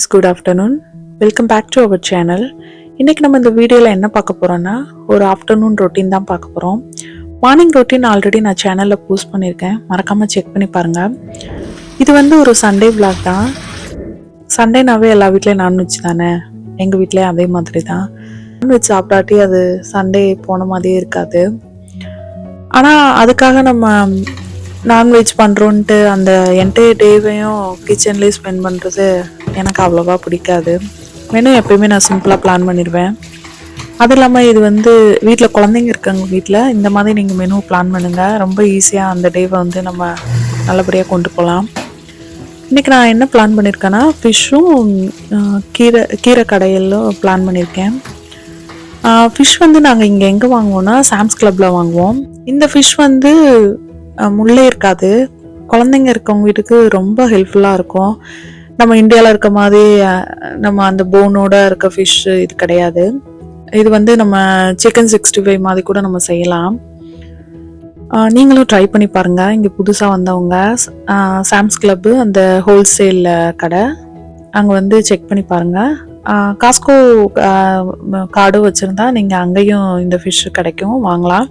Friends good afternoon welcome back to our channel இன்றைக்கி நம்ம இந்த வீடியோவில் என்ன பார்க்க போகிறோன்னா ஒரு ஆஃப்டர்நூன் ரொட்டீன் தான் பார்க்க போகிறோம் மார்னிங் ரொட்டீன் ஆல்ரெடி நான் சேனலில் போஸ்ட் பண்ணியிருக்கேன். மறக்காமல் செக் பண்ணி பாருங்கள் இது வந்து ஒரு சண்டே விளாக் தான். சண்டேனாவே எல்லா வீட்லேயும் நான்வெஜ் தானே? எங்கள் வீட்லேயும் அதே மாதிரி தான். நான்வெஜ் சாப்பிடாட்டி அது சண்டே போன மாதிரியே இருக்காது. ஆனால் அதுக்காக நம்ம நான்வெஜ் பண்ணுறோன்ட்டு அந்த என்டையர் டேவையும் கிச்சன்லேயே ஸ்பெண்ட் பண்ணுறது எனக்கு அவ்வளோவா பிடிக்காது. மெனு எப்பயுமே நான் சிம்பிளாக பிளான் பண்ணிடுவேன். அது இல்லாமல் இது வந்து வீட்டில் குழந்தைங்க இருக்காங்க வீட்டில் இந்த மாதிரி நீங்கள் மெனு பிளான் பண்ணுங்கள் ரொம்ப ஈஸியாக அந்த டேவை வந்து நம்ம நல்லபடியாக கொண்டு போகலாம் இன்றைக்கி நான் என்ன பிளான் பண்ணியிருக்கேன்னா ஃபிஷ்ஷும் கீரை கீரை கடையிலும் பிளான் பண்ணியிருக்கேன் ஃபிஷ் வந்து நாங்கள் இங்கே எங்கே வாங்குவோம்னா சாம்ஸ் கிளப்பில் வாங்குவோம். இந்த ஃபிஷ் வந்து முள்ளே இருக்காது. குழந்தைங்க இருக்கவங்க வீட்டுக்கு ரொம்ப ஹெல்ப்ஃபுல்லாக இருக்கும். நம்ம இந்தியாவில் இருக்க மாதிரி நம்ம அந்த போனோட இருக்க ஃபிஷ் இது கிடையாது. இது வந்து நம்ம சிக்கன் சிக்ஸ்டி ஃபைவ் மாதிரி கூட நம்ம செய்யலாம். நீங்களும் ட்ரை பண்ணி பாருங்கள் இங்கே புதுசாக வந்தவங்க சாம்ஸ் கிளப்பு அந்த ஹோல்சேலில் கடை. அங்கே வந்து செக் பண்ணி பாருங்கள் காஸ்கோ கார்டும் வச்சுருந்தா நீங்கள் அங்கேயும் இந்த ஃபிஷ் கிடைக்கும். வாங்கலாம்.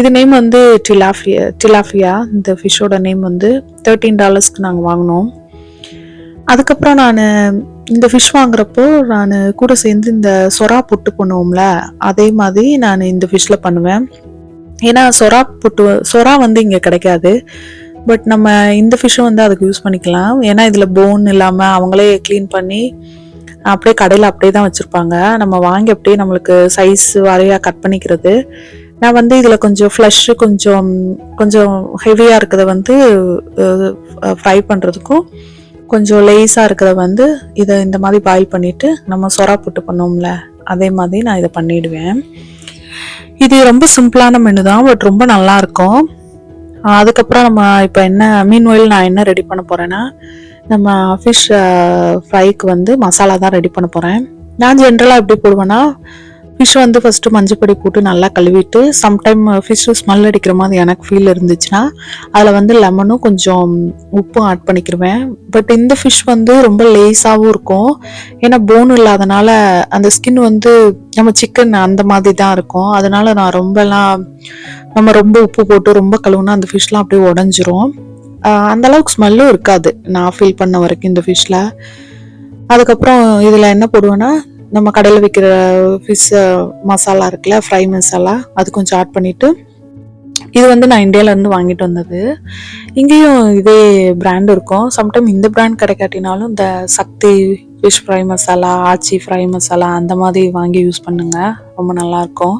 இது நேம் வந்து டிலாஃபியா டிலாஃபியா இந்த ஃபிஷ்ஷோட நேம் வந்து தேர்ட்டீன் டாலர்ஸ்க்கு நாங்கள் வாங்கினோம். அதுக்கப்புறம் நான் இந்த ஃபிஷ் வாங்குறப்போ நான் கூட சேர்ந்து இந்த சொரா புட்டு பண்ணுவோம்ல அதே மாதிரி நான் இந்த ஃபிஷ்ஷில் பண்ணுவேன். ஏன்னா சொரா புட்டு சொரா வந்து இங்கே கிடைக்காது. பட் நம்ம இந்த ஃபிஷ்ஷை வந்து அதுக்கு யூஸ் பண்ணிக்கலாம். ஏன்னா இதில் போன் இல்லாமல் அவங்களே க்ளீன் பண்ணி அப்படியே கடையில் அப்படியே தான் வச்சுருப்பாங்க. நம்ம வாங்கி அப்படியே நம்மளுக்கு சைஸ் வரையாக கட் பண்ணிக்கிறது. நான் வந்து இதில் கொஞ்சம் ஃப்ளஷ்ஷு கொஞ்சம் கொஞ்சம் ஹெவியாக இருக்கிறத வந்து ஃப்ரை பண்ணுறதுக்கும் கொஞ்சம் லேஸாக இருக்கிறத வந்து இதை இந்த மாதிரி பாயில் பண்ணிவிட்டு நம்ம சொரா புட்டு பண்ணோம்ல அதே மாதிரி நான் இதை பண்ணிடுவேன். இது ரொம்ப சிம்பிளான மெனு தான் பட் ரொம்ப நல்லா இருக்கும். அதுக்கப்புறம் நம்ம இப்போ என்ன மீன் ஆயில் நான் என்ன ரெடி பண்ண போகிறேன்னா நம்ம ஃபிஷ் ஃப்ரைக்கு வந்து மசாலா தான் ரெடி பண்ண போகிறேன் நான் ஜென்ரலாக எப்படி போடுவேன்னா ஃபிஷ் வந்து ஃபஸ்ட்டு மஞ்சப்பொடி போட்டு நல்லா கழுவிட்டு சம்டைம் ஃபிஷ் ஸ்மெல் அடிக்கிற மாதிரி எனக்கு ஃபீல் இருந்துச்சுன்னா அதில் வந்து லெமனும் கொஞ்சம் உப்பும் ஆட் பண்ணிக்கிருவேன். பட் இந்த ஃபிஷ் வந்து ரொம்ப லேஸாகவும் இருக்கும். ஏன்னா போன் இல்லாதனால அந்த ஸ்கின் வந்து நம்ம சிக்கன் அந்த மாதிரி தான் இருக்கும். அதனால நான் ரொம்பலாம் நம்ம ரொம்ப உப்பு போட்டு ரொம்ப கழுவுனா அந்த ஃபிஷ்லாம் அப்படியே உடஞ்சிரும். அந்தளவுக்கு அந்த அளவுக்கு ஸ்மெல்லும் இருக்காது. நான் ஃபீல் பண்ண வரைக்கும் இந்த ஃபிஷ்ல அதுக்கப்புறம் இதில் என்ன போடுவேன்னா நம்ம கடையில் விற்கிற ஃபிஷ் மசாலா இருக்குல்ல ஃப்ரை மசாலா அது கொஞ்சம் ஆட் பண்ணிவிட்டு இது வந்து நான் இந்தியாவிலேருந்து வாங்கிட்டு வந்தது. இங்கேயும் இதே பிராண்ட் இருக்கும். சம்டைம் இந்த பிராண்ட் கிடைக்காட்டினாலும் இந்த Sakthi fish fry masala Aachi fry masala அந்த மாதிரி வாங்கி யூஸ் பண்ணுங்க. ரொம்ப நல்லாயிருக்கும்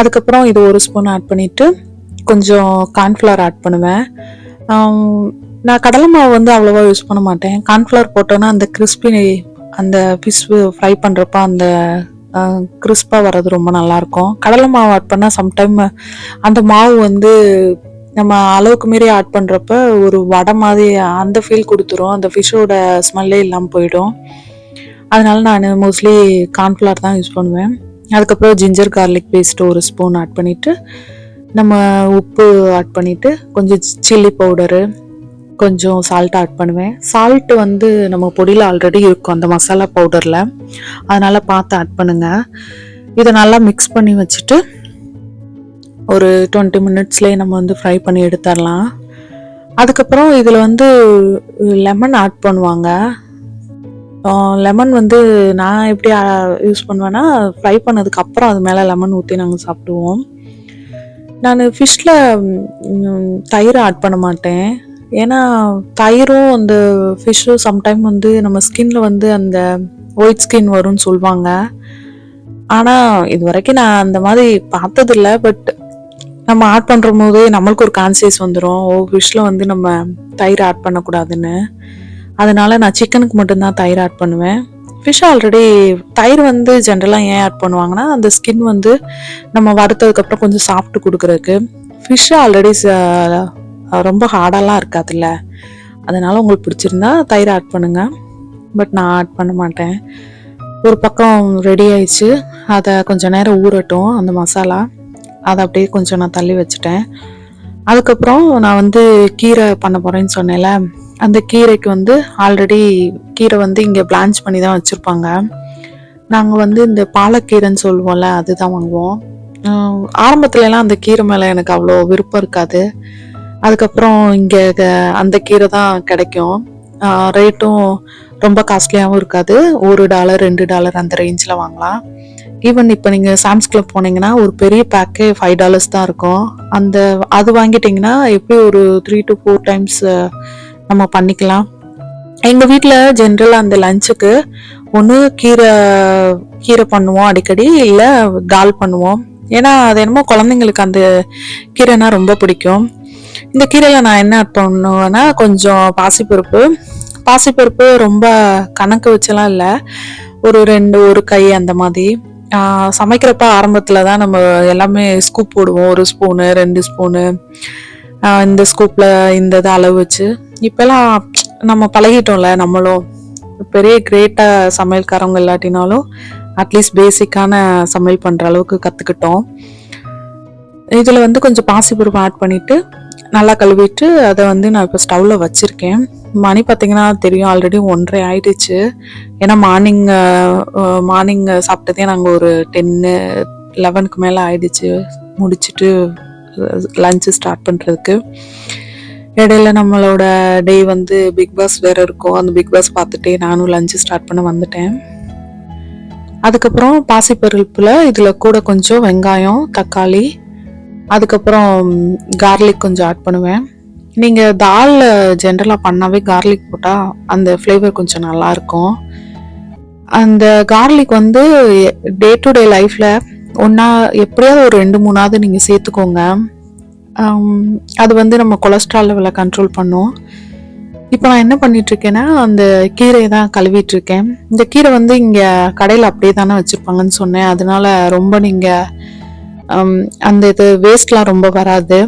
அதுக்கப்புறம் இது ஒரு ஸ்பூன் ஆட் பண்ணிவிட்டு கொஞ்சம் கார்ன்ஃப்ளவர் ஆட் பண்ணுவேன். நான் கடலை மாவு வந்து அவ்வளோவா யூஸ் பண்ண மாட்டேன். கார்ன்ஃப்ளவர் போட்டோன்னா அந்த கிறிஸ்பி அந்த ஃபிஷ் ஃப்ரை பண்ணுறப்ப அந்த கிறிஸ்பாக வர்றது ரொம்ப நல்லாயிருக்கும் கடலை மாவு ஆட் பண்ணால் சம்டைம் அந்த மாவு வந்து நம்ம அளவுக்கு மீறி ஆட் பண்ணுறப்ப ஒரு வடை மாதிரி அந்த ஃபீல் கொடுத்துரும். அந்த ஃபிஷ்ஷோட ஸ்மெல்லே இல்லாமல் போயிடும். அதனால நான் மோஸ்ட்லி கார்ன்ஃப்ளவர் தான் யூஸ் பண்ணுவேன். அதுக்கப்புறம் ஜிஞ்சர் கார்லிக் பேஸ்ட் ஒரு ஸ்பூன் ஆட் பண்ணிவிட்டு நம்ம உப்பு ஆட் பண்ணிவிட்டு கொஞ்சம் சில்லி பவுடரு கொஞ்சம் சால்ட் ஆட் பண்ணுவேன். சால்ட் வந்து நம்ம பொடியில் ஆல்ரெடி இருக்கும் அந்த மசாலா பவுடரில் அதனால் பார்த்து ஆட் பண்ணுங்கள் இதை நல்லா மிக்ஸ் பண்ணி வச்சுட்டு ஒரு டுவெண்ட்டி மினிட்ஸ்லேயே நம்ம வந்து ஃப்ரை பண்ணி எடுத்துடலாம். அதுக்கப்புறம் இதில் வந்து லெமன் ஆட் பண்ணுவாங்க. லெமன் வந்து நான் எப்படி யூஸ் பண்ணுவேன்னா ஃப்ரை பண்ணதுக்கு அப்புறம் அது மேலே லெமன் ஊற்றி நாங்கள் சாப்பிடுவோம். நான் ஃபிஷ்ஷில் தயிர் ஆட் பண்ண மாட்டேன். ஏன்னா தயிரும் அந்த ஃபிஷ்ஷும் சம்டைம் வந்து நம்ம ஸ்கின்ல வந்து அந்த ஒயிட் ஸ்கின் வரும்னு சொல்லுவாங்க ஆனால் இது வரைக்கும் நான் அந்த மாதிரி பார்த்ததில்ல பட் நம்ம ஆட் பண்ணுற போதே நம்மளுக்கு ஒரு கான்சியஸ் வந்துடும் ஓ ஃபிஷ்ஷில் வந்து நம்ம தயிர் ஆட் பண்ணக்கூடாதுன்னு. அதனால நான் சிக்கனுக்கு மட்டும்தான் தயிர் ஆட் பண்ணுவேன். ஃபிஷ் ஆல்ரெடி தயிர் வந்து ஜென்ரலாக ஏன் ஆட் பண்ணுவாங்கன்னா அந்த ஸ்கின் வந்து நம்ம வறுத்ததுக்கப்புறம் கொஞ்சம் சாப்பிட்டு கொடுக்குறதுக்கு. ஃபிஷ் ஆல்ரெடி ரொம்ப ஹார்டெல்லாம் இருக்காதுல்ல. அதனால் உங்களுக்கு பிடிச்சிருந்தா தயிர் ஆட் பண்ணுங்கள் பட் நான் ஆட் பண்ண மாட்டேன். ஒரு பக்கம் ரெடி ஆயிடுச்சு. அதை கொஞ்சம் நேரம் ஊறட்டும் அந்த மசாலா. அதை அப்படியே கொஞ்சம் நான் தள்ளி வச்சுட்டேன். அதுக்கப்புறம் நான் வந்து கீரை பண்ண போகிறேன்னு சொன்னேன்ல. அந்த கீரைக்கு வந்து ஆல்ரெடி கீரை வந்து இங்கே பிளான்ச் பண்ணி தான் வச்சுருப்பாங்க. நாங்கள் வந்து இந்த பாலக்கீரைன்னு சொல்லுவோம்ல அதுதான் வாங்குவோம். ஆரம்பத்துலலாம் அந்த கீரை மேலே எனக்கு அவ்வளோ விருப்பம் இருக்காது. அதுக்கப்புறம் இங்கே அந்த கீரை தான் கிடைக்கும். ரேட்டும் ரொம்ப காஸ்ட்லியாகவும் இருக்காது. ஒரு டாலர் ரெண்டு டாலர் அந்த ரேஞ்சில் வாங்கலாம். ஈவன் இப்போ நீங்கள் சாம்ஸ் கிளப் போனீங்கன்னா ஒரு பெரிய பேக்கே ஃபைவ் டாலர்ஸ் தான் இருக்கும். அந்த அது வாங்கிட்டிங்கன்னா எப்படி ஒரு த்ரீ டு ஃபோர் டைம்ஸ் நம்ம பண்ணிக்கலாம். எங்கள் வீட்டில் ஜென்ரலாக அந்த லஞ்சுக்கு ஒன்று கீரை கீரை பண்ணுவோம் அடிக்கடி இல்லை தால் பண்ணுவோம். ஏன்னா அது என்னமோ குழந்தைங்களுக்கு அந்த கீரைனா ரொம்ப பிடிக்கும். இந்த கீரையில் நான் என்ன பண்ணுவேன்னா கொஞ்சம் பாசிப்பருப்பு. பாசிப்பருப்பு ரொம்ப கணக்கு வச்செல்லாம் இல்லை. ஒரு ரெண்டு ஒரு கை அந்த மாதிரி. சமைக்கிறப்ப ஆரம்பத்தில் தான் நம்ம எல்லாமே ஸ்கூப் போடுவோம். ஒரு ஸ்பூனு ரெண்டு ஸ்பூனு இந்த ஸ்கூப்பில் இந்த இதை அளவு வச்சு. இப்போல்லாம் நம்ம பழகிட்டோம்ல நம்மளும். பெரிய கிரேட்டாக சமையல்காரவங்க இல்லாட்டினாலும் அட்லீஸ்ட் பேசிக்கான சமையல் பண்ணுற அளவுக்கு கற்றுக்கிட்டோம் இதில் வந்து கொஞ்சம் பாசிப்பருப்பு ஆட் பண்ணிவிட்டு நல்லா கழுவிட்டு அதை வந்து நான் இப்போ ஸ்டவ்வில் வச்சுருக்கேன். மணி பார்த்திங்கன்னா தெரியும் ஆல்ரெடி ஒன்றரை ஆயிடுச்சு. ஏன்னா மார்னிங் மார்னிங் சாப்பிட்டதே நாங்கள் ஒரு டென்னு லெவனுக்கு மேலே ஆயிடுச்சு. முடிச்சுட்டு லஞ்சு ஸ்டார்ட் பண்ணுறதுக்கு இடையில நம்மளோட டே வந்து பிக் பாஸ் வேறு இருக்கும். அந்த பிக் பாஸ் பார்த்துட்டே நானும் லஞ்சு ஸ்டார்ட் பண்ண வந்துட்டேன். அதுக்கப்புறம் பாசிப்பருப்பில் இதில் கூட கொஞ்சம் வெங்காயம் தக்காளி அதுக்கப்புறம் கார்லிக் கொஞ்சம் ஆட் பண்ணுவேன். நீங்கள் தாலில் ஜென்ரலாக பண்ணாவே கார்லிக் போட்டால் அந்த ஃப்ளேவர் கொஞ்சம் நல்லாயிருக்கும் அந்த கார்லிக் வந்து டே டு டே லைஃப்பில் ஒன்றா எப்படியாவது ஒரு ரெண்டு மூணாவது நீங்கள் சேர்த்துக்கோங்க. அது வந்து நம்ம கொலஸ்ட்ரால் லெவலை கண்ட்ரோல் பண்ணும். இப்போ நான் என்ன பண்ணிட்டுருக்கேன்னா அந்த கீரையை தான் கழுவிட்டுருக்கேன். இந்த கீரை வந்து இங்கே கடையில் அப்படியே தானே வச்சுருப்பாங்கன்னு சொன்னேன். அதனால ரொம்ப நீங்கள் Um, அந்த இது வேஸ்ட்லாம் ரொம்ப வராது.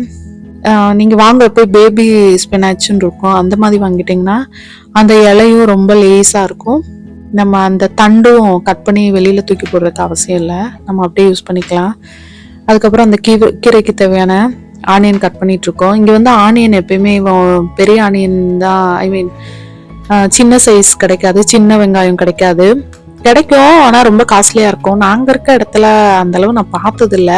நீங்கள் வாங்குறப்ப பேபி ஸ்பினாச்சுன்னு இருக்கும் அந்த மாதிரி வாங்கிட்டிங்கன்னா அந்த இலையும் ரொம்ப லேஸாக இருக்கும். நம்ம அந்த தண்டும் கட் பண்ணி வெளியில் தூக்கி போடுறதுக்கு அவசியம் இல்லை. நம்ம அப்படியே யூஸ் பண்ணிக்கலாம். அதுக்கப்புறம் அந்த கீரை கீரைக்கு தேவையான ஆனியன் கட் பண்ணிகிட்ருக்கோம் இங்கே வந்து ஆனியன் எப்பயுமே பெரிய ஆனியன் தான் ஐ மீன் சின்ன சைஸ் கிடைக்காது சின்ன வெங்காயம் கிடைக்காது. கிடைக்கும் ஆனால் ரொம்ப காஸ்ட்லியாக இருக்கும். நாங்கள் இருக்க இடத்துல அந்தளவு நான் பார்த்ததில்ல.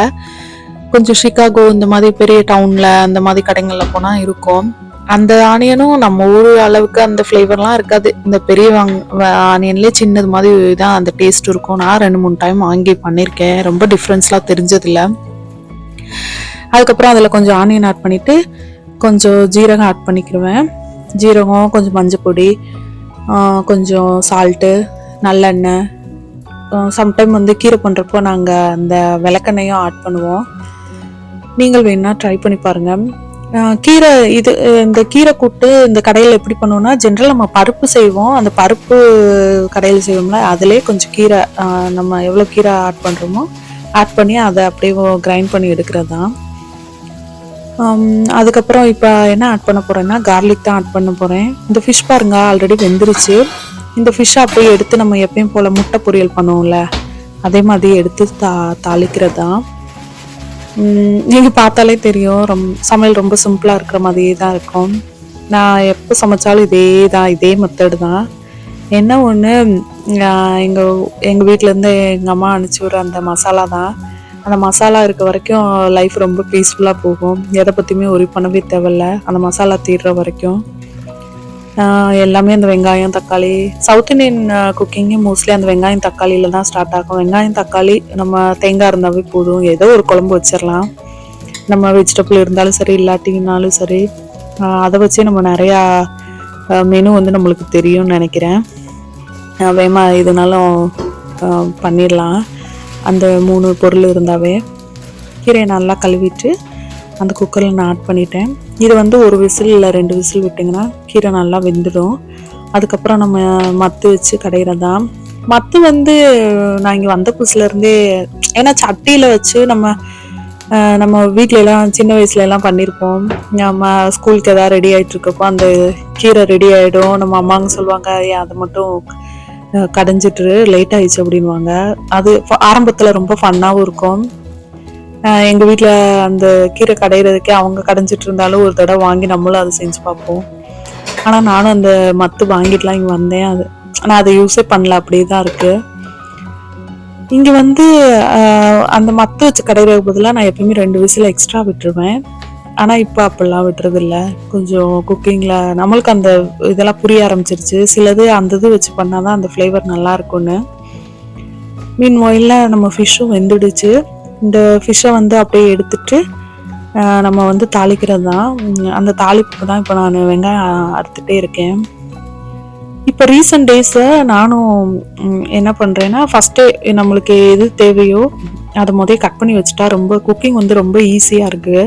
கொஞ்சம் ஷிகாகோ இந்த மாதிரி பெரிய டவுனில் அந்த மாதிரி கடைங்களில் போனால் இருக்கும். அந்த ஆனியனும் நம்ம ஊர் அளவுக்கு அந்த ஃப்ளேவர்லாம் இருக்காது. இந்த பெரிய வாங் ஆனியன்லேயே சின்னது மாதிரி தான் அந்த டேஸ்ட் இருக்கும். நான் ரெண்டு மூணு டைம் வாங்கி பண்ணியிருக்கேன் ரொம்ப டிஃப்ரென்ஸ்லாம் தெரிஞ்சதில்ல. அதுக்கப்புறம் அதில் கொஞ்சம் ஆனியன் ஆட் பண்ணிவிட்டு கொஞ்சம் ஜீரகம் ஆட் பண்ணிக்கிடுவேன் ஜீரகம் கொஞ்சம் மஞ்சள் பொடி கொஞ்சம் சால்ட்டு நல்லெண்ணெய் சம்டைம் வந்து கீரை பண்ணுறப்போ நாங்கள் அந்த விளக்கெண்ணையும் ஆட் பண்ணுவோம். நீங்கள் வேணால் ட்ரை பண்ணி பாருங்கள் கீரை இது இந்த கீரை கூட்டு இந்த கடையில் எப்படி பண்ணுவோம்னா ஜென்ரல் நம்ம பருப்பு செய்வோம். அந்த பருப்பு கடையில் செய்வோம்ல அதிலே கொஞ்சம் கீரை நம்ம எவ்வளோ கீரை ஆட் பண்ணுறோமோ ஆட் பண்ணி அதை அப்படியே கிரைண்ட் பண்ணி எடுக்கிறது தான் அதுக்கப்புறம் இப்போ என்ன ஆட் பண்ண போகிறேன்னா கார்லிக் தான் ஆட் பண்ண போகிறேன் இந்த ஃபிஷ் பாருங்க ஆல்ரெடி வெந்துருச்சு. இந்த ஃபிஷ்ஷை அப்படியே எடுத்து நம்ம எப்பயும் போல் முட்டை பொரியல் பண்ணுவோம்ல அதே மாதிரி எடுத்து தா தாளிக்கிறது? தான் நீங்கள் பார்த்தாலே தெரியும் ரொம் சமையல் ரொம்ப சிம்பிளாக இருக்கிற மாதிரியே தான் இருக்கும். நான் எப்போ சமைச்சாலும் இதே தான் இதே மெத்தடு தான். என்ன ஒன்று எங்கள் எங்கள் வீட்டிலேருந்து எங்கள் அம்மா அனுப்பிச்சி விட்ற அந்த மசாலா தான். அந்த மசாலா இருக்க வரைக்கும் லைஃப் ரொம்ப பீஸ்ஃபுல்லாக போகும். எதை பற்றியுமே ஒரி பண்ணவே தேவையில்ல. அந்த மசாலா தீர்ற வரைக்கும். எல்லாமே அந்த வெங்காயம் தக்காளி. சவுத் இண்டியன் குக்கிங்கே மோஸ்ட்லி அந்த வெங்காயம் தக்காளியில் தான் ஸ்டார்ட் ஆகும். வெங்காயம் தக்காளி நம்ம தேங்காய் இருந்தாவே போதும். ஏதோ ஒரு குழம்பு வச்சிடலாம் நம்ம வெஜிடபிள் இருந்தாலும் சரி இல்லாட்டினாலும் சரி அதை வச்சே நம்ம நிறையா மெனு வந்து நம்மளுக்கு தெரியும்னு நினைக்கிறேன். வேமா இதனாலும் பண்ணிடலாம் அந்த மூணு பொருள் இருந்தாவே. கீரையை நல்லா கழுவிட்டு அந்த குக்கரில் நான் ஆட் பண்ணிட்டேன். இது வந்து ஒரு விசில் இல்லை ரெண்டு விசில் விட்டிங்கன்னா கீரை நல்லா வெந்துடும். அதுக்கப்புறம் நம்ம மத்து வச்சு கடையிறதா. மத்து வந்து நான் இங்கே வந்த புதுசுலேருந்தே ஏன்னா சட்டியில் வச்சு நம்ம நம்ம வீட்டிலலாம் சின்ன வயசுலலாம் பண்ணியிருப்போம். நம்ம ஸ்கூலுக்கு எதாவது ரெடி ஆகிட்டு இருக்கப்போ அந்த கீரை ரெடி ஆகிடும் நம்ம அம்மாங்க சொல்லுவாங்க ஏன் அதை மட்டும் கடைஞ்சிட்டு லேட் ஆயிடுச்சு அப்படின்வாங்க அது ஆரம்பத்தில் ரொம்ப ஃபன்னாகவும் இருக்கும். எங்கள் வீட்டில் அந்த கீரை கடையிறதுக்கே அவங்க கடைஞ்சிட்டு இருந்தாலும் ஒரு தடவை வாங்கி நம்மளும் அதை செஞ்சு பார்ப்போம். ஆனால் நானும் அந்த மத்து வாங்கிட்டுலாம் இங்கே வந்தேன். அது ஆனால் அதை யூஸே பண்ணல. அப்படியே தான் இருக்குது இங்கே வந்து அந்த மத்து வச்சு கடையிறதுக்கு பதிலாக நான் எப்பயுமே ரெண்டு விசில் எக்ஸ்ட்ரா விட்டுருவேன். ஆனால் இப்போ அப்படிலாம் விட்டுறதில்ல. கொஞ்சம் குக்கிங்கில் நம்மளுக்கு அந்த இதெல்லாம் புரிய ஆரம்பிச்சிருச்சு. சிலது அந்த இது வச்சு பண்ணால் தான் அந்த ஃப்ளேவர் நல்லா இருக்கும்னு. மீன் மொயிலில் நம்ம ஃபிஷ்ஷும் வெந்துடுச்சு. இந்த ஃபிஷ்ஷை வந்து அப்படியே எடுத்துட்டு நம்ம வந்து தாளிக்கிறது தான் அந்த தாளிப்புக்கு தான் இப்போ நான் வெங்காயம் அறுத்துட்டே இருக்கேன். இப்போ ரீசெண்ட் டேஸில் நானும் என்ன பண்ணுறேன்னா ஃபஸ்ட்டே நம்மளுக்கு எது தேவையோ அதை முதல் கட் பண்ணி வச்சுட்டா ரொம்ப குக்கிங் வந்து ரொம்ப ஈஸியாக இருக்குது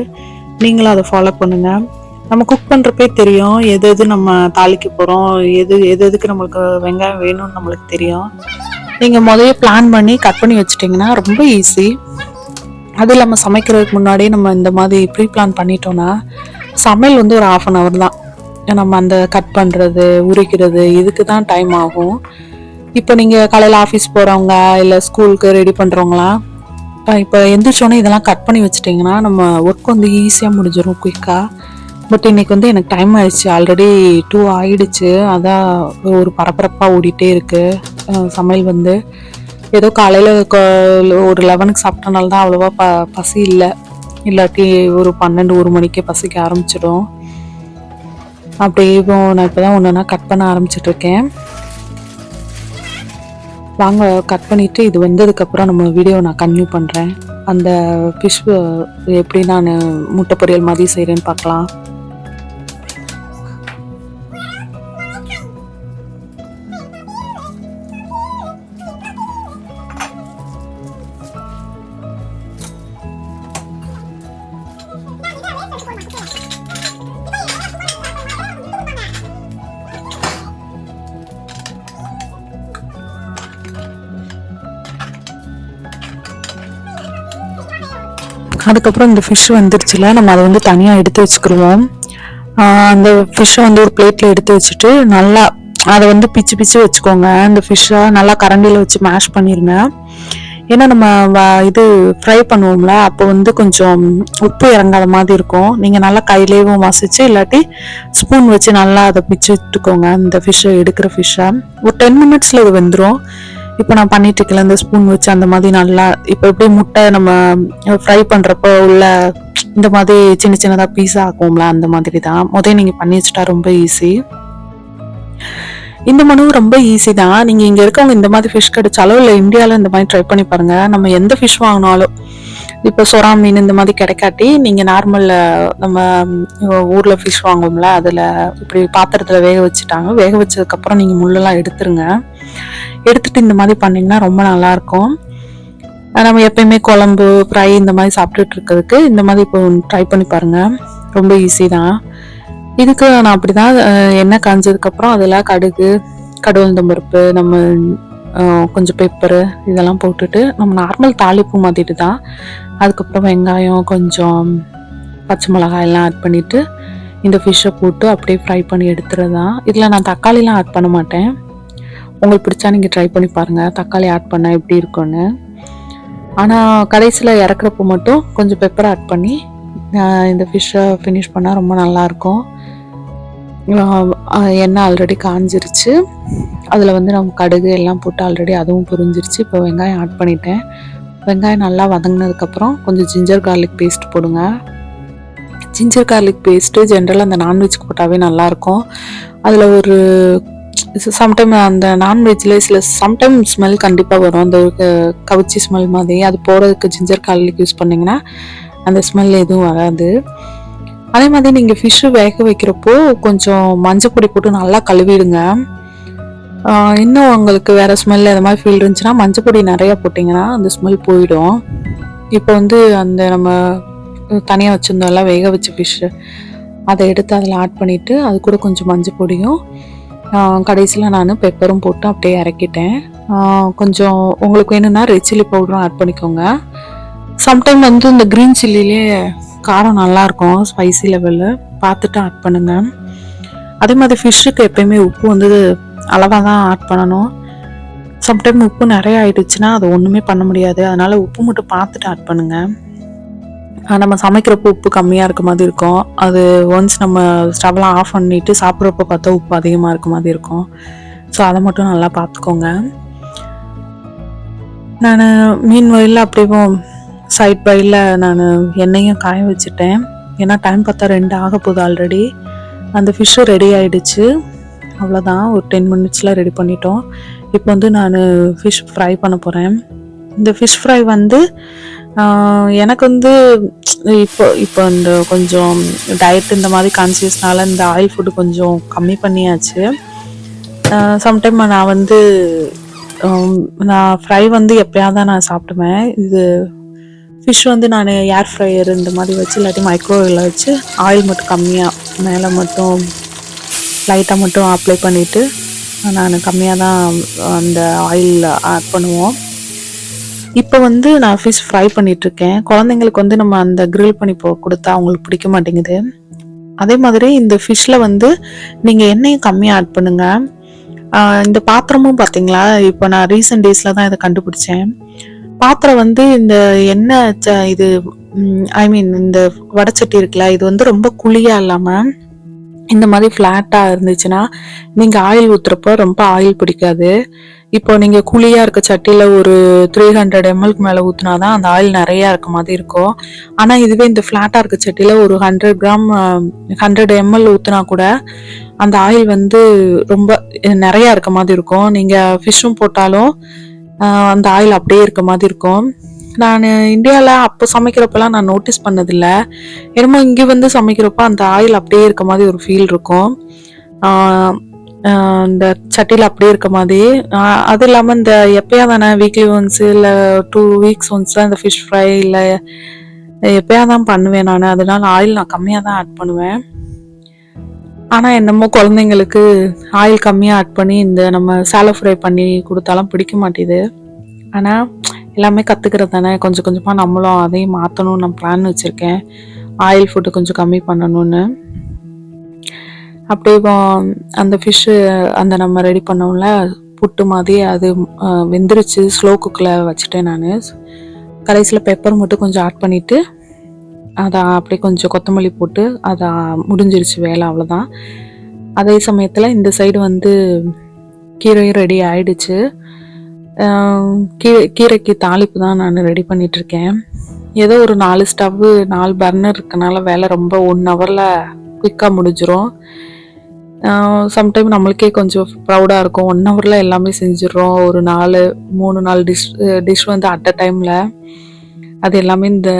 நீங்களும் அதை ஃபாலோ பண்ணுங்கள் நம்ம குக் பண்ணுறப்பே தெரியும் எது எது நம்ம தாளிக்க போகிறோம் எது எது எதுக்கு நம்மளுக்கு வெங்காயம் வேணும்னு நம்மளுக்கு தெரியும். நீங்கள் முதல்ல பிளான் பண்ணி கட் பண்ணி வச்சுட்டிங்கன்னா ரொம்ப ஈஸி அது இல்லாமல் சமைக்கிறதுக்கு முன்னாடியே நம்ம இந்த மாதிரி ப்ரீ பிளான் பண்ணிட்டோம்னா சமையல் வந்து ஒரு ஆஃப் அன் ஹவர் தான். நம்ம அந்த கட் பண்ணுறது உரிக்கிறது இதுக்கு தான் டைம் ஆகும். இப்போ நீங்கள் காலையில் ஆஃபீஸ் போகிறவங்க இல்லை ஸ்கூலுக்கு ரெடி பண்ணுறவங்களாம் இப்போ எந்திரிச்சோன்னே இதெல்லாம் கட் பண்ணி வச்சுட்டிங்கன்னா நம்ம ஒர்க் வந்து ஈஸியாக முடிஞ்சிடும் குயிக்காக பட் இன்னைக்கு வந்து எனக்கு டைம் ஆயிடுச்சு. ஆல்ரெடி டூ ஆயிடுச்சு. அதான் ஒரு பரபரப்பாக ஓடிட்டே இருக்குது சமையல் வந்து. ஏதோ காலையில் ஒரு லெவனுக்கு சாப்பிட்டனால தான் அவ்வளோவா ப பசி இல்லை. இல்லாட்டி ஒரு பன்னெண்டு ஒரு மணிக்கே பசிக்க ஆரம்பிச்சிடும். அப்படியே இப்போ நான் இப்போ தான் ஒன்று கட் பண்ண ஆரம்பிச்சிட்ருக்கேன். வாங்க கட் பண்ணிவிட்டு இது வெந்ததுக்கப்புறம் நம்ம வீடியோ நான் கன்யூ பண்ணுறேன் அந்த ஃபிஷ் எப்படி நான் முட்டை பொரியல் மாதிரி செய்கிறேன்னு பார்க்கலாம். அதுக்கப்புறம் இந்த ஃபிஷ் வந்துருச்சுல நம்ம அதை வந்து தனியாக எடுத்து வச்சுக்கிடுவோம் அந்த ஃபிஷ்ஷை வந்து ஒரு பிளேட்டில் எடுத்து வச்சுட்டு நல்லா அதை வந்து பிச்சு பிச்சு வச்சுக்கோங்க. அந்த ஃபிஷ்ஷை நல்லா கரண்டியில் வச்சு மேஷ் பண்ணிடுங்க ஏன்னா நம்ம வ- இது ஃப்ரை பண்ணுவோம்ல அப்போ வந்து கொஞ்சம் உப்பு இறங்காத மாதிரி இருக்கும். நீங்கள் நல்லா கையிலேயும் மசிச்சு இல்லாட்டி ஸ்பூன் வச்சு நல்லா அதை பிச்சு விட்டுக்கோங்க அந்த ஃபிஷ்ஷை எடுக்கிற ஃபிஷ்ஷை ஒரு டென் மினிட்ஸில் இது வெந்துடும் இப்போ நான் பண்ணிட்டு இருக்கல இந்த ஸ்பூன் வச்சு அந்த மாதிரி நல்லா இப்போ எப்படி முட்டை நம்ம ஃப்ரை பண்ணுறப்போ உள்ள இந்த மாதிரி சின்ன சின்னதாக பீஸா ஆக்குவோம்ல அந்த மாதிரி தான். முதல்ல நீங்கள் பண்ணி வச்சுட்டா ரொம்ப ஈஸி இந்த மனு ரொம்ப ஈஸி தான். நீங்கள் இங்கே இருக்கவங்க இந்த மாதிரி ஃபிஷ் கிடைச்சாலோ இல்லை இந்தியாவில் இந்த மாதிரி ட்ரை பண்ணி பாருங்க. நம்ம எந்த ஃபிஷ் வாங்கினாலும் இப்போ சொரா மீன் இந்த மாதிரி கிடைக்காட்டி நீங்கள் நார்மலில் நம்ம ஊரில் ஃபிஷ் வாங்குவோம்ல அதில் இப்படி பாத்திரத்தில் வேக வச்சுட்டாங்க. வேக வச்சதுக்கப்புறம் நீங்கள் முள்ளெல்லாம் எடுத்துருங்க. எடுத்துட்டு இந்த மாதிரி பண்ணிங்கன்னா ரொம்ப நல்லாயிருக்கும் நம்ம எப்பயுமே குழம்பு ஃப்ரை இந்த மாதிரி சாப்பிட்டுட்டு இருக்கிறதுக்கு இந்த மாதிரி இப்போ ட்ரை பண்ணி பாருங்கள் ரொம்ப ஈஸி தான். இதுக்கு நான் அப்படிதான் தான் எண்ணெய் காஞ்சதுக்கப்புறம் அதில் கடுகு கடுவந்தம் பருப்பு நம்ம கொஞ்சம் பெப்பரு இதெல்லாம் போட்டுட்டு நம்ம நார்மல் தாளிப்பு மாதிரி தான் அதுக்கப்புறம் வெங்காயம் கொஞ்சம் பச்சை மிளகாய் எல்லாம் ஆட் பண்ணிவிட்டு இந்த ஃபிஷ்ஷை போட்டு அப்படியே ஃப்ரை பண்ணி எடுத்துகிறது தான் இதில் நான் தக்காளிலாம் ஆட் பண்ண மாட்டேன். உங்களுக்கு பிடிச்சா நீங்கள் ட்ரை பண்ணி பாருங்கள் தக்காளி ஆட் பண்ணால் எப்படி இருக்கும்னு. ஆனால் கடைசியில் இறக்குறப்போ மட்டும் கொஞ்சம் பெப்பர் ஆட் பண்ணி இந்த ஃபிஷ்ஷை ஃபினிஷ் பண்ணால் ரொம்ப நல்லாயிருக்கும் எண்ணெய் ஆல்ரெடி காஞ்சிருச்சு. அதில் வந்து நம்ம கடுகு எல்லாம் போட்டு ஆல்ரெடி அதுவும் புரிஞ்சிருச்சு. இப்போ வெங்காயம் ஆட் பண்ணிட்டேன். வெங்காயம் நல்லா வதங்கினதுக்கப்புறம் கொஞ்சம் ஜிஞ்சர் கார்லிக் பேஸ்ட் போடுங்க. ஜிஞ்சர் கார்லிக் பேஸ்ட்டு ஜென்ரலாக அந்த நான்வெஜ் போட்டாவே நல்லாயிருக்கும். அதில் ஒரு சம்டைம் அந்த நான்வெஜ்ல சில சம்டைம் ஸ்மெல் கண்டிப்பாக வரும். அந்த க- கவுச்சி ஸ்மெல் மாதிரி. அது போடுறதுக்கு ஜிஞ்சர் கார்லிக் யூஸ் பண்ணிங்கன்னா அந்த ஸ்மெல் எதுவும் வராது. அதே மாதிரி நீங்கள் ஃபிஷ்ஷு வேக வைக்கிறப்போ கொஞ்சம் மஞ்சள் பொடி போட்டு நல்லா கழுவிடுங்க. இன்னும் உங்களுக்கு வேறு ஸ்மெல் அது மாதிரி ஃபீல் இருந்துச்சுன்னா மஞ்சள் பொடி நிறைய போட்டிங்கன்னா அந்த ஸ்மெல் போயிடும். இப்போ வந்து அந்த நம்ம தனியாக வச்சுருந்தோம்ல வேக வச்ச ஃபிஷ்ஷு அதை எடுத்து அதில் ஆட் பண்ணிவிட்டு அது கூட கொஞ்சம் மஞ்சள் பொடியும் கடைசியில் நான் பெப்பரும் போட்டு அப்படியே இறக்கிட்டேன். கொஞ்சம் உங்களுக்கு வேணும்னா ரெட் சில்லி பவுடரும் ஆட் பண்ணிக்கோங்க. சம்டைம் வந்து இந்த க்ரீன் சில்லிலே காரம் நல்லாயிருக்கும் ஸ்பைசி லெவலில் பார்த்துட்டு ஆட் பண்ணுங்க. அதே மாதிரி ஃபிஷ்ஷுக்கு எப்பயுமே உப்பு வந்து அளவாக தான் ஆட் பண்ணணும். சம்டைம் உப்பு நிறைய ஆயிடுச்சுன்னா அது ஒன்றுமே பண்ண முடியாது. அதனால் உப்பு மட்டும் பார்த்துட்டு ஆட் பண்ணுங்கள் நம்ம சமைக்கிறப்போ உப்பு கம்மியாக இருக்க மாதிரி இருக்கும். அது ஒன்ஸ் நம்ம ஸ்டவ்லாம் ஆஃப் பண்ணிவிட்டு சாப்பிட்றப்ப பார்த்தா உப்பு அதிகமாக இருக்க மாதிரி இருக்கும். ஸோ அதை மட்டும் நல்லா பார்த்துக்கோங்க. நான் மீன் வயலில் அப்படியே சைட் பையில் நான் எண்ணெயும் காய வச்சுட்டேன். ஏன்னா டைம் பார்த்தா ரெண்டு ஆக போகுது ஆல்ரெடி அந்த ஃபிஷ்ஷு ரெடி ஆகிடுச்சு அவ்வளோதான் ஒரு டென் மினிட்ஸில் ரெடி பண்ணிட்டோம். இப்போ வந்து நான் ஃபிஷ் ஃப்ரை பண்ண போகிறேன் இந்த ஃபிஷ் ஃப்ரை வந்து எனக்கு வந்து இப்போ இப்போ இந்த கொஞ்சம் டயட் இந்த மாதிரி கான்சியஸ்னால இந்த ஆயில் ஃபுட்டு கொஞ்சம் கம்மி பண்ணியாச்சு. சம்டைம் நான் வந்து நான் ஃப்ரை வந்து எப்பயாவது தான் நான் சாப்பிடுவேன். இது ஃபிஷ் வந்து நான் ஏர் ஃப்ரையர் இந்த மாதிரி வச்சு இல்லாட்டி மைக்ரோவேவில் வச்சு ஆயில் மட்டும் கம்மியாக மேலே மட்டும் லைட்டாக மட்டும் அப்ளை பண்ணிவிட்டு நான் கம்மியாக தான் அந்த ஆயில் ஆட் பண்ணுவோம். இப்போ வந்து நான் ஃபிஷ் ஃப்ரை பண்ணிகிட்ருக்கேன் குழந்தைங்களுக்கு வந்து நம்ம அந்த க்ரில் பண்ணி போ கொடுத்தா அவங்களுக்கு பிடிக்க மாட்டேங்குது. அதே மாதிரி இந்த ஃபிஷ்ஷில் வந்து நீங்கள் எண்ணெயும் கம்மியாக ஆட் பண்ணுங்கள் இந்த பாத்திரமும் பார்த்தீங்களா இப்போ நான் ரீசெண்ட் டேஸில் தான் இதை கண்டுபிடிச்சேன். பாத்திரம் வந்து இந்த எண்ணெய் ச- இது ஐ மீன் இந்த வடச்சட்டி இருக்குல்ல இது வந்து ரொம்ப குழியா இல்லாமல் இந்த மாதிரி ஃப்ளாட்டாக இருந்துச்சுன்னா நீங்கள் ஆயில் ஊற்றுறப்போ ரொம்ப ஆயில் பிடிக்காது. இப்போ நீங்கள் குழியாக இருக்க சட்டியில் ஒரு த்ரீ ஹண்ட்ரட் எம்எல்க்கு மேலே ஊற்றினா தான் அந்த ஆயில் நிறையா இருக்க மாதிரி இருக்கும். ஆனால் இதுவே இந்த ஃப்ளாட்டாக இருக்க சட்டியில் ஒரு ஹண்ட்ரட் கிராம் ஹண்ட்ரட் எம்எல் ஊற்றினா கூட அந்த ஆயில் வந்து ரொம்ப நிறையா இருக்க மாதிரி இருக்கும். நீங்கள் ஃபிஷ்ஷும் போட்டாலும் அந்த ஆயில் அப்படியே இருக்க மாதிரி இருக்கும். நான் இந்தியாவில் அப்போ சமைக்கிறப்பெல்லாம் நான் நோட்டீஸ் பண்ணதில்ல. என்னமோ இங்கே வந்து சமைக்கிறப்ப அந்த ஆயில் அப்படியே இருக்க மாதிரி ஒரு ஃபீல் இருக்கும். இந்த சட்டியில் அப்படியே இருக்க மாதிரி. அது இல்லாமல் இந்த எப்பயா தானே வீக்லி ஒன்ஸ் இல்லை டூ வீக்ஸ் ஒன்ஸ் தான் இந்த ஃபிஷ் ஃப்ரை இல்லை எப்பயா தான் பண்ணுவேன் நான். அதனால ஆயில் நான் கம்மியாக தான் ஆட் பண்ணுவேன். ஆனால் என்னமோ குழந்தைங்களுக்கு ஆயில் கம்மியாக ஆட் பண்ணி இந்த நம்ம சேலை ஃப்ரை பண்ணி கொடுத்தாலும் பிடிக்க மாட்டேது. ஆனால் எல்லாமே கற்றுக்கிறது தானே. கொஞ்சம் கொஞ்சமாக நம்மளும் அதையும் மாற்றணும்னு நான் பிளான் வச்சுருக்கேன். ஆயில் ஃபுட்டு கொஞ்சம் கம்மி பண்ணணும்னு. அப்படியே அந்த ஃபிஷ்ஷு அந்த நம்ம ரெடி பண்ணோம்ல புட்டு மாதிரி அது வெந்துருச்சு. ஸ்லோ குக்கில் வச்சுட்டேன் நான். கடைசியில் பெப்பர் மட்டும் கொஞ்சம் ஆட் பண்ணிவிட்டு அதை அப்படியே கொஞ்சம் கொத்தமல்லி போட்டு அதை முடிஞ்சிருச்சு வேலை அவ்வளோதான் அதே சமயத்தில் இந்த சைடு வந்து கீரையும் ரெடி ஆயிடுச்சு. கீரை கீரைக்கு தாளிப்பு தான் நான் ரெடி பண்ணிகிட்ருக்கேன் ஏதோ ஒரு நாலு ஸ்டவ்வு நாலு பர்னர் இருக்கனால வேலை ரொம்ப ஒன் ஹவரில் குயிக்காக முடிஞ்சிடும் சம்டைம் நம்மளுக்கே கொஞ்சம் ப்ரௌடாக இருக்கும். ஒன் ஹவரில் எல்லாமே செஞ்சிடறோம். ஒரு நாலு மூணு நாலு டிஷ் டிஷ் வந்து அட் அ டைமில் அது எல்லாமே இந்த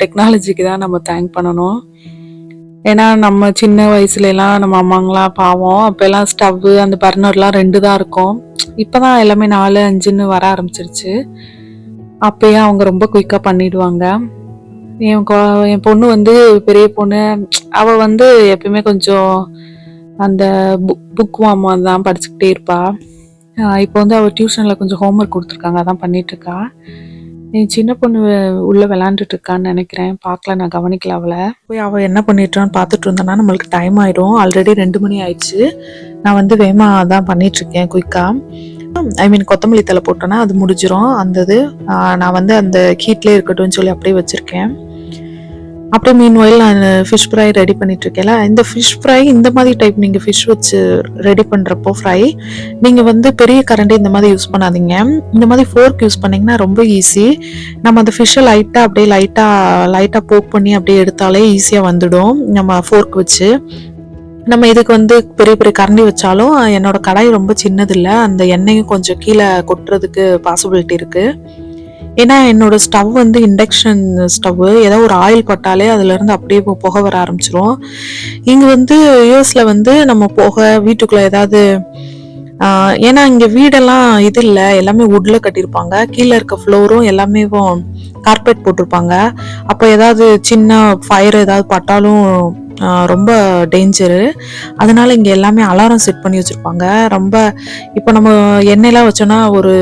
டெக்னாலஜிக்கு தான் நம்ம தேங்க் பண்ணணும். ஏன்னா நம்ம சின்ன வயசுல எல்லாம் நம்ம அம்மாங்களாம் பாவம் அப்போல்லாம் ஸ்டவ்வு அந்த பர்னர்லாம் ரெண்டு தான் இருக்கும். இப்போ தான் எல்லாமே நாலு அஞ்சுன்னு வர ஆரம்பிச்சிருச்சு. அப்போயே அவங்க ரொம்ப குயிக்காக பண்ணிடுவாங்க. என் என் பொண்ணு வந்து பெரிய பொண்ணு அவள் வந்து எப்பயுமே கொஞ்சம் அந்த புக் புக் வாமா தான் படிச்சுக்கிட்டே இருப்பாள் இப்போ வந்து அவள் டியூஷனில் கொஞ்சம் ஹோம்ஒர்க் கொடுத்துருக்காங்க அதான் பண்ணிகிட்ருக்கா என் சின்ன பொண்ணு உள்ள விளையாண்டுட்டு இருக்கான்னு நினைக்கிறேன். பார்க்கல நான் கவனிக்கல அவளை. போய் அவள் என்ன பண்ணிட்டான்னு பார்த்துட்டு இருந்தேன்னா நம்மளுக்கு டைம் ஆயிடும். ஆல்ரெடி ரெண்டு மணி ஆயிடுச்சு. நான் வந்து வேமா தான் பண்ணிட்டு இருக்கேன் குயிக்காக ஐ மீன் கொத்தமல்லி தலை போட்டோன்னா அது முடிஞ்சிடும் அந்த இது நான் வந்து அந்த ஹீட்லேயே இருக்கட்டும்னு சொல்லி அப்படியே வச்சுருக்கேன். அப்படியே மீன் ஒயில் நான் ஃபிஷ் ஃப்ரை ரெடி பண்ணிட்டு இருக்கேன்ல இந்த ஃபிஷ் ஃப்ரை இந்த மாதிரி டைப் நீங்கள் ஃபிஷ் வச்சு ரெடி பண்ணுறப்போ ஃப்ரை நீங்கள் வந்து பெரிய கரண்டி இந்த மாதிரி யூஸ் பண்ணாதீங்க. இந்த மாதிரி ஃபோர்க் யூஸ் பண்ணிங்கன்னா ரொம்ப ஈஸி நம்ம அந்த ஃபிஷ்ஷை லைட்டாக அப்படியே லைட்டாக லைட்டாக போக் பண்ணி அப்படியே எடுத்தாலே ஈஸியாக வந்துடும் நம்ம ஃபோர்க் வச்சு. நம்ம இதுக்கு வந்து பெரிய பெரிய கரண்டி வச்சாலும் என்னோட கடாய் ரொம்ப சின்னதில்லை. அந்த எண்ணெயும் கொஞ்சம் கீழே கொட்டுறதுக்கு பாசிபிலிட்டி இருக்குது ஏன்னா என்னோட ஸ்டவ் வந்து இண்டக்ஷன் ஸ்டவ் ஏதோ ஒரு ஆயில் பட்டாலே அதுலேருந்து அப்படியே பு- புகை வர ஆரம்பிச்சிரும். இங்கே வந்து யூஎஸில் வந்து நம்ம புகை வீட்டுக்குள்ளே ஏதாவது ஏன்னா இங்கே வீடெல்லாம் இது இல்லை. எல்லாமே வுட்டில் கட்டியிருப்பாங்க. கீழே இருக்க ஃப்ளோரும் எல்லாமே கார்பெட் போட்டிருப்பாங்க. அப்போ ஏதாவது சின்ன ஃபயர் ஏதாவது பட்டாலும் ரொம்ப டேஞ்சரு அதனால் இங்கே எல்லாமே அலாரம் செட் பண்ணி வச்சுருப்பாங்க. ரொம்ப இப்போ நம்ம எண்ணெயெல்லாம் வச்சோன்னா ஒரு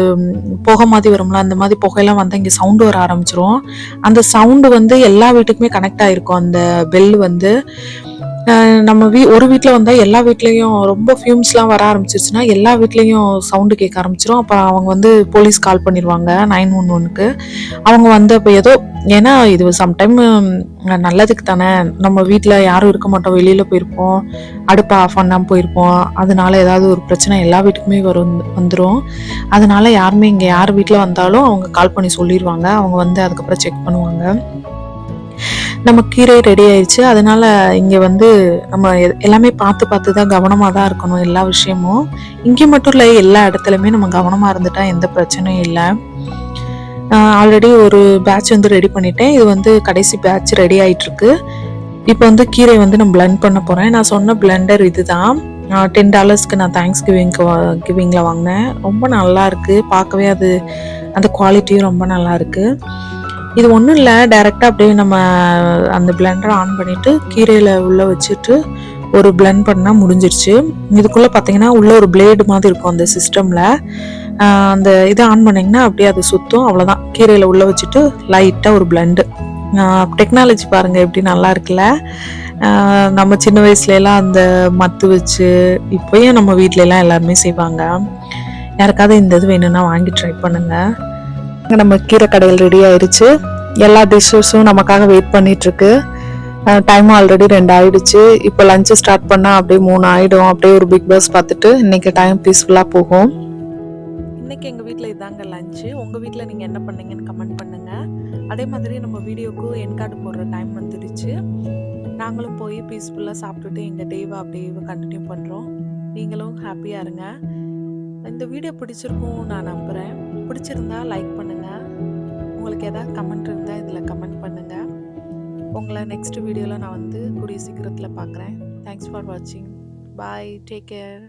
புகை மாதிரி வரும்ல அந்த மாதிரி புகையெல்லாம் வந்து இங்கே சவுண்டு வர ஆரம்பிச்சிரும். அந்த சவுண்டு வந்து எல்லா வீட்டுக்குமே கனெக்ட் ஆகிருக்கும் அந்த பெல் வந்து. நம்ம வீ ஒரு வீட்டில் வந்தால் எல்லா வீட்லேயும் ரொம்ப ஃபியூம்ஸ்லாம் வர ஆரம்பிச்சிருச்சுன்னா எல்லா வீட்லேயும் சவுண்டு கேட்க ஆரம்பிச்சிரும். அப்போ அவங்க வந்து போலீஸ் கால் பண்ணிடுவாங்க நைன் ஒன் ஒனுக்கு அவங்க வந்து அப்போ ஏதோ ஏன்னா இது சம்டைம் நல்லதுக்கு தானே. நம்ம வீட்டில் யாரும் இருக்க மாட்டோம் வெளியில் போயிருப்போம் அடுப்பை ஆஃப் பண்ணாமல் போயிருப்போம். அதனால ஏதாவது ஒரு பிரச்சனை எல்லா வீட்டுக்குமே வரும் வந்துடும் அதனால யாருமே இங்கே யார் வீட்டில் வந்தாலும் அவங்க கால் பண்ணி சொல்லிடுவாங்க அவங்க வந்து அதுக்கப்புறம் செக் பண்ணுவாங்க. நம்ம கீரை ரெடி ஆயிடுச்சு. அதனால இங்கே வந்து நம்ம எ- எல்லாமே பார்த்து பார்த்து தான் கவனமாக தான் இருக்கணும் எல்லா விஷயமும். இங்கே மட்டும் இல்லை எல்லா இடத்துலையுமே நம்ம கவனமாக இருந்துட்டால் எந்த பிரச்சனையும் இல்லை. ஆல்ரெடி ஒரு பேட்ச் வந்து ரெடி பண்ணிட்டேன். இது வந்து கடைசி பேட்ச் ரெடி ஆயிட்டுருக்கு. இப்போ வந்து கீரை வந்து நான் பிளண்ட் பண்ண போகிறேன் நான் சொன்ன பிளெண்டர் இதுதான். டென் டாலர்ஸ்க்கு நான் தேங்க்ஸ் கிவிங்க்கு கிவிங்கில் வாங்கினேன். ரொம்ப நல்லா இருக்கு. பார்க்கவே அது அந்த குவாலிட்டியும் ரொம்ப நல்லா இருக்குது இது ஒன்றும் இல்லை டைரெக்டாக அப்படியே நம்ம அந்த பிளெண்டரை ஆன் பண்ணிவிட்டு கீரையில் உள்ளே வச்சுட்டு ஒரு பிளெண்ட் பண்ணால் முடிஞ்சிருச்சு. இதுக்குள்ளே பார்த்தீங்கன்னா உள்ளே ஒரு பிளேடு மாதிரி இருக்கும் அந்த சிஸ்டமில் அந்த இதை ஆன் பண்ணிங்கன்னா அப்படியே அது சுற்றும் அவ்வளோதான் கீரையில் உள்ளே வச்சுட்டு லைட்டாக ஒரு பிளெண்டு டெக்னாலஜி பாருங்கள் எப்படி நல்லா இருக்குல்ல. நம்ம சின்ன வயசுலலாம் அந்த மத்து வச்சு இப்போயும் நம்ம வீட்டிலலாம் எல்லாருமே செய்வாங்க. யாருக்காவது இந்த இது வேணும்னா வாங்கி ட்ரை பண்ணுங்கள் நம்ம கீரை கடையில் ரெடி ஆயிடுச்சு எல்லா டிஷ்ஷஸும் நமக்காக வெயிட் பண்ணிட்டுருக்கு. டைமும் டைம் ஆல்ரெடி ரெண்டு ஆயிடுச்சு இப்போ லஞ்சு ஸ்டார்ட் பண்ணால் அப்படியே மூணு ஆகிடும் அப்படியே ஒரு பிக் பாஸ் பார்த்துட்டு இன்னைக்கு டைம் பீஸ்ஃபுல்லாக போகும். இன்னைக்கு எங்கள் வீட்டில் இதாங்க லஞ்சு உங்கள் வீட்டில் நீங்கள் என்ன பண்ணீங்கன்னு கமெண்ட் பண்ணுங்கள் அதே மாதிரி நம்ம வீடியோக்கு என் கார்டு போடுற டைம் வந்துடுச்சு. நாங்களும் போய் பீஸ்ஃபுல்லாக சாப்பிட்டுட்டு எங்கள் டேவை அப்படியே கண்டினியூ பண்ணுறோம் நீங்களும் ஹாப்பியாக இருங்க. இந்த வீடியோ பிடிச்சிருக்கும் நான் நம்புகிறேன் பிடிச்சிருந்தா லைக் பண்ணுங்கள் உங்களுக்கு எதாவது கமெண்ட் இருந்தால் இதில் கமெண்ட் பண்ணுங்கள் உங்களை நெக்ஸ்ட் வீடியோவில் நான் வந்து கூடிய சீக்கிரத்தில் பார்க்குறேன் தேங்க்ஸ் ஃபார் வாட்சிங் பாய் டேக் கேர்